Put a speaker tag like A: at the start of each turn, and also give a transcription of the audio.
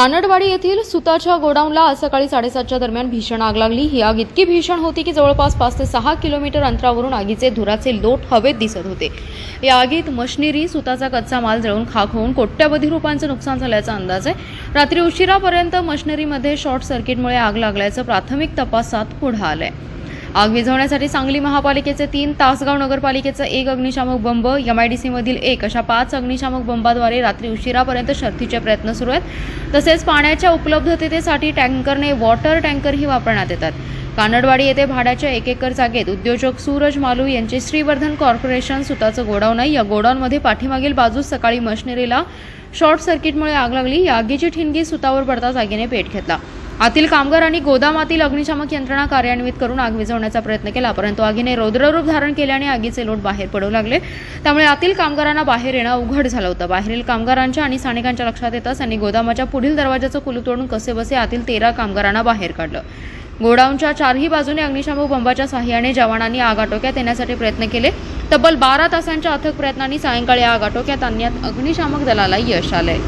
A: कानडवाडी येथील सुताच्या गोडाऊनला आज सकाळी साडेसातच्या दरम्यान भीषण आग लागली. ही आग इतकी भीषण होती की जवळपास पाच ते सहा किलोमीटर अंतरावरून आगीचे धुराचे लोट हवेत दिसत होते. या आगीत मशिनरी सुताचा कच्चा माल जळून खाक होऊन कोट्यवधी रुपयांचं नुकसान झाल्याचा अंदाज आहे. रात्री उशिरापर्यंत मशिनरीमध्ये शॉर्ट सर्किटमुळे आग लागल्याचं प्राथमिक तपासात पुढे आहे आग विझवण्यासाठी सांगली महापालिकेचे तीन तासगाव नगरपालिकेचा एक अग्निशामक बंब एम आय डी सीमधील एक अशा पाच अग्निशामक बंबाद्वारे रात्री उशिरापर्यंत शर्थीचे प्रयत्न सुरू आहेत. तसेच पाण्याच्या उपलब्धतेसाठी टँकरने वॉटर टँकरही वापरण्यात येतात. कानडवाडी येथे भाड्याच्या एक एकर जागेत उद्योजक सूरज मालू यांचे श्रीवर्धन कॉर्पोरेशन सुताचं गोडाऊन आहे. या गोडाऊनमध्ये पाठीमागील बाजूस सकाळी मशिनरीला शॉर्ट सर्किटमुळे आग लागली. या आगीची ठिणगी सुतावर पडताच आगीने पेट घेतला. आतील कामगारांनी गोदामातील अग्निशामक यंत्रणा कार्यान्वित करून आग विझवण्याचा प्रयत्न केला परंतु आगीने रौद्ररूप धारण केल्याने आगीचे लोट बाहेर पडू लागले. त्यामुळे आतील कामगारांना बाहेर येणं अवघड झालं होतं. बाहेरील कामगारांच्या आणि स्थानिकांच्या लक्षात येताच त्यांनी गोदामाच्या पुढील दरवाजाचं कुलूप तोडून कसेबसे आतील तेरा कामगारांना बाहेर काढलं. गोडाऊनच्या चारही बाजूने अग्निशामक बंबाच्या सहाय्याने जवानांनी आग आटोक्यात येण्यासाठी प्रयत्न केले. तब्बल बारा तासांच्या अथक प्रयत्नांनी सायंकाळी आग आटोक्यात आणण्यात अग्निशामक दलाला यश आलंय.